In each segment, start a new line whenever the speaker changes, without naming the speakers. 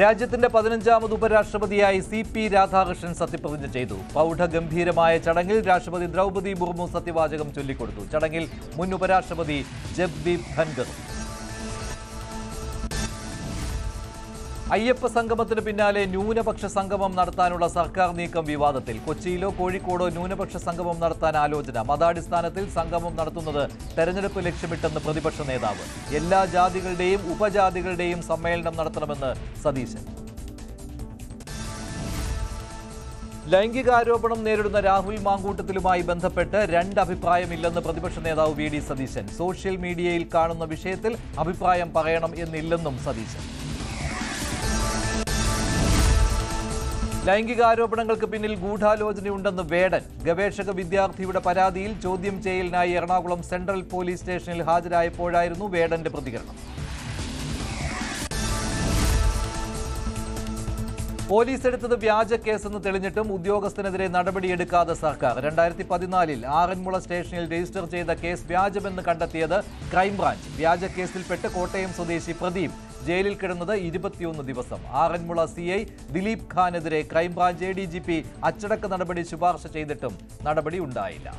രാജ്യത്തിന്റെ പതിനഞ്ചാമത് ഉപരാഷ്ട്രപതിയായി സി പി രാധാകൃഷ്ണൻ സത്യപ്രതിജ്ഞ ചെയ്തു. പ്രൗഢഗംഭീരമായ ചടങ്ങിൽ രാഷ്ട്രപതി ദ്രൗപതി മുർമു സത്യവാചകം ചൊല്ലിക്കൊടുത്തു. ചടങ്ങിൽ മുൻ ഉപരാഷ്ട്രപതി ജഗ്ദീപ് ധൻഖറും അയ്യപ്പ സംഗമത്തിന് പിന്നാലെ ന്യൂനപക്ഷ സംഗമം നടത്താനുള്ള സർക്കാർ നീക്കം വിവാദത്തിൽ. കൊച്ചിയിലോ കോഴിക്കോടോ ന്യൂനപക്ഷ സംഗമം നടത്താൻ ആലോചന. മതാടിസ്ഥാനത്തിൽ സംഗമം നടത്തുന്നത് തെരഞ്ഞെടുപ്പ് ലക്ഷ്യമിട്ടെന്ന് പ്രതിപക്ഷ നേതാവ്. എല്ലാ ജാതികളുടെയും ഉപജാതികളുടെയും സമ്മേളനം നടത്തണമെന്ന് സതീശൻ. ലൈംഗികാരോപണം നേരിടുന്ന രാഹുൽ മാങ്കൂട്ടത്തിലുമായി ബന്ധപ്പെട്ട് രണ്ട് അഭിപ്രായമില്ലെന്ന് പ്രതിപക്ഷ നേതാവ് വി ഡി സതീശൻ. സോഷ്യൽ മീഡിയയിൽ കാണുന്ന വിഷയത്തിൽ അഭിപ്രായം പറയണം എന്നില്ലെന്നും സതീശൻ. ലൈംഗികാരോപണങ്ങൾക്ക് പിന്നിൽ ഗൂഢാലോചനയുണ്ടെന്ന് വേടൻ. ഗവേഷക വിദ്യാർത്ഥിയുടെ പരാതിയിൽ ചോദ്യം ചെയ്യലിനായി എറണാകുളം സെൻട്രൽ പോലീസ് സ്റ്റേഷനിൽ ഹാജരായപ്പോഴായിരുന്നു വേടന്റെ പ്രതികരണം. പോലീസ് എടുത്തത് വ്യാജ കേസെന്ന് തെളിഞ്ഞിട്ടും ഉദ്യോഗസ്ഥനെതിരെ നടപടിയെടുക്കാതെ സർക്കാർ. രണ്ടായിരത്തി പതിനാലിൽ ആറന്മുള സ്റ്റേഷനിൽ രജിസ്റ്റർ ചെയ്ത കേസ് വ്യാജമെന്ന് കണ്ടെത്തിയത് ക്രൈംബ്രാഞ്ച്. വ്യാജ കേസിൽപ്പെട്ട് കോട്ടയം സ്വദേശി പ്രദീപ്. ജയിലിൽ കിടന്നത് ഇരുപത്തിയൊന്ന് ദിവസം. Aranmula C I Dileep ഖാനെതിരെ crime branch A D G P അച്ചടക്ക നടപടി ശുപാർശ ചെയ്തിട്ടും നടപടി ഉണ്ടായില്ല.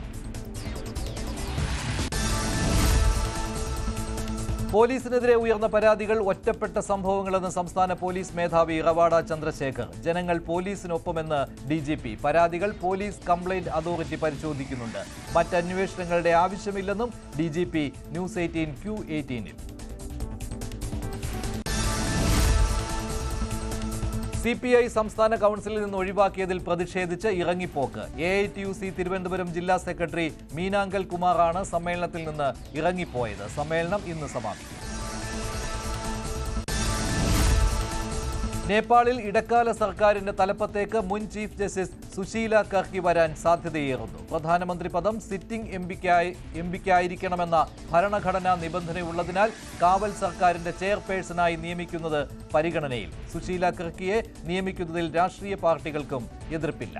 പോലീസിനെതിരെ ഉയർന്ന പരാതികൾ ഒറ്റപ്പെട്ട സംഭവങ്ങളെന്ന് സംസ്ഥാന പോലീസ് മേധാവി റവാഡ ചന്ദ്രശേഖർ. ജനങ്ങൾ പോലീസിനൊപ്പമെന്ന് ഡി ജി പി പരാതികൾ പോലീസ് കംപ്ലൈന്റ് അതോറിറ്റി പരിശോധിക്കുന്നുണ്ട്. മറ്റന്വേഷണങ്ങളുടെ ആവശ്യമില്ലെന്നും D G P news eighteen Q എയ്റ്റീനിൽ. C P I സംസ്ഥാന കൗൺസിലിൽ നിന്ന് ഒഴിവാക്കിയതിൽ പ്രതിഷേധിച്ച് ഇറങ്ങിപ്പോക്ക്. A I T U C Thiruvananthapuram ജില്ലാ സെക്രട്ടറി മീനാങ്കൽ കുമാറാണ് സമ്മേളനത്തിൽ നിന്ന് ഇറങ്ങിപ്പോയത്. സമ്മേളനം ഇന്ന് സമാപിക്കും. നേപ്പാളിൽ ഇടക്കാല സർക്കാരിന്റെ തലപ്പത്തേക്ക് മുൻ ചീഫ് ജസ്റ്റിസ് സുശീല കർക്കി വരാൻ സാധ്യതയേറുന്നു. പ്രധാനമന്ത്രി പദം സിറ്റിംഗ് എം പിക്കായി എം പിക്കായിരിക്കണമെന്ന ഭരണഘടനാ നിബന്ധനയുള്ളതിനാൽ കാവൽ സർക്കാരിന്റെ ചെയർപേഴ്സണായി നിയമിക്കുന്നത് പരിഗണനയിൽ. സുശീല കർക്കിയെ നിയമിക്കുന്നതിൽ രാഷ്ട്രീയ പാർട്ടികൾക്കും എതിർപ്പില്ല.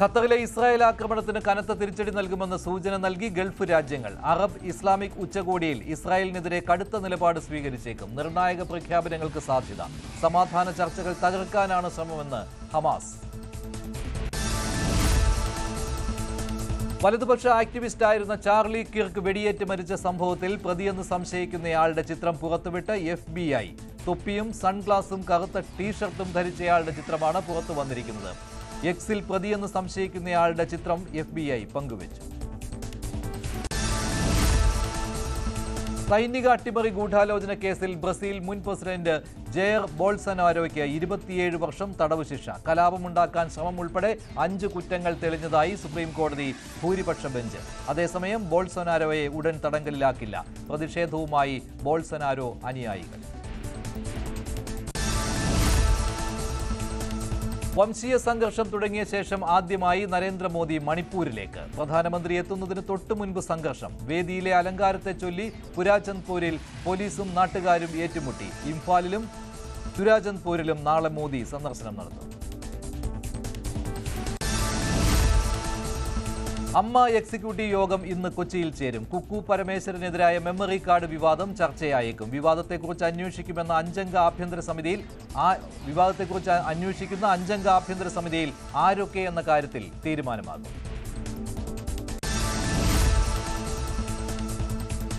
ഖത്തറിലെ ഇസ്രായേൽ ആക്രമണത്തിന് കനത്ത തിരിച്ചടി നൽകുമെന്ന് സൂചന നൽകി ഗൾഫ് രാജ്യങ്ങൾ. അറബ് ഇസ്ലാമിക് ഉച്ചകോടിയിൽ ഇസ്രായേലിനെതിരെ കടുത്ത നിലപാട് സ്വീകരിച്ചേക്കും. നിർണായക പ്രഖ്യാപനങ്ങൾക്ക് സാധ്യത. സമാധാന ചർച്ചകൾ തകർക്കാനാണ് ശ്രമമെന്ന് ഹമാസ്. വലതുപക്ഷ ആക്ടിവിസ്റ്റ് ആയിരുന്ന ചാർലി കിർക്ക് വെടിയേറ്റ് മരിച്ച സംഭവത്തിൽ പ്രതിയെന്ന് സംശയിക്കുന്നയാളുടെ ചിത്രം പുറത്തുവിട്ട് എഫ് ബി ഐ തൊപ്പിയും സൺഗ്ലാസും കറുത്ത ടീഷർട്ടും ധരിച്ചയാളുടെ ചിത്രമാണ് പുറത്തു വന്നിരിക്കുന്നത്. എക്സിൽ പ്രതിയെന്ന് സംശയിക്കുന്നയാളുടെ ചിത്രം എഫ് ബി ഐ പങ്കുവച്ചു. സൈനിക അട്ടിമറി ഗൂഢാലോചന കേസിൽ ബ്രസീൽ മുൻ പ്രസിഡന്റ് ജയർ ബോൾസനാരോയ്ക്ക് ഇരുപത്തിയേഴ് വർഷം തടവ് ശിക്ഷ. കലാപമുണ്ടാക്കാൻ ശ്രമം ഉൾപ്പെടെ അഞ്ച് കുറ്റങ്ങൾ തെളിഞ്ഞതായി സുപ്രീം കോടതി ഭൂരിപക്ഷ ബെഞ്ച്. അതേസമയം ബോൾസനാരോയെ ഉടൻ തടങ്കലിലാക്കില്ല. പ്രതിഷേധവുമായി ബോൾസനാരോ അനുയായികൾ. വംശീയ സംഘർഷം തുടങ്ങിയ ശേഷം ആദ്യമായി നരേന്ദ്രമോദി മണിപ്പൂരിലേക്ക്. പ്രധാനമന്ത്രി എത്തുന്നതിന് തൊട്ടു മുൻപ് സംഘർഷം. വേദിയിലെ അലങ്കാരത്തെ ചൊല്ലി പുരാചന്ദ്പൂരിൽ പോലീസും നാട്ടുകാരും ഏറ്റുമുട്ടി. ഇംഫാലിലും സുരാചന്ദ്പൂരിലും നാളെ മോദി സന്ദർശനം നടത്തും. അമ്മ എക്സിക്യൂട്ടീവ് യോഗം ഇന്ന് കൊച്ചിയിൽ ചേരും. കുക്കു പരമേശ്വരനെതിരായ മെമ്മറി കാർഡ് വിവാദം ചർച്ചയായേക്കും. വിവാദത്തെക്കുറിച്ച് അന്വേഷിക്കുമെന്ന അഞ്ചംഗ ആഭ്യന്തര സമിതിയിൽ ആ വിവാദത്തെക്കുറിച്ച് അന്വേഷിക്കുന്ന അഞ്ചംഗ ആഭ്യന്തര സമിതിയിൽ ആരൊക്കെ എന്ന കാര്യത്തിൽ തീരുമാനമാകും.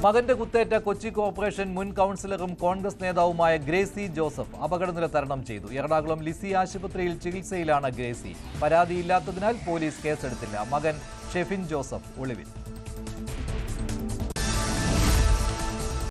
മകന്റെ കുത്തേറ്റ കൊച്ചി കോർപ്പറേഷൻ മുൻ കൗൺസിലറും കോൺഗ്രസ് നേതാവുമായ ഗ്രേസി ജോസഫ് അപകടനില തരണം ചെയ്തു. എറണാകുളം ലിസി ആശുപത്രിയിൽ ചികിത്സയിലാണ് ഗ്രേസി. പരാതിയില്ലാത്തതിനാൽ പോലീസ് കേസെടുത്തില്ല. മകൻ ഷെഫിൻ ജോസഫ് ഒളിവിൽ.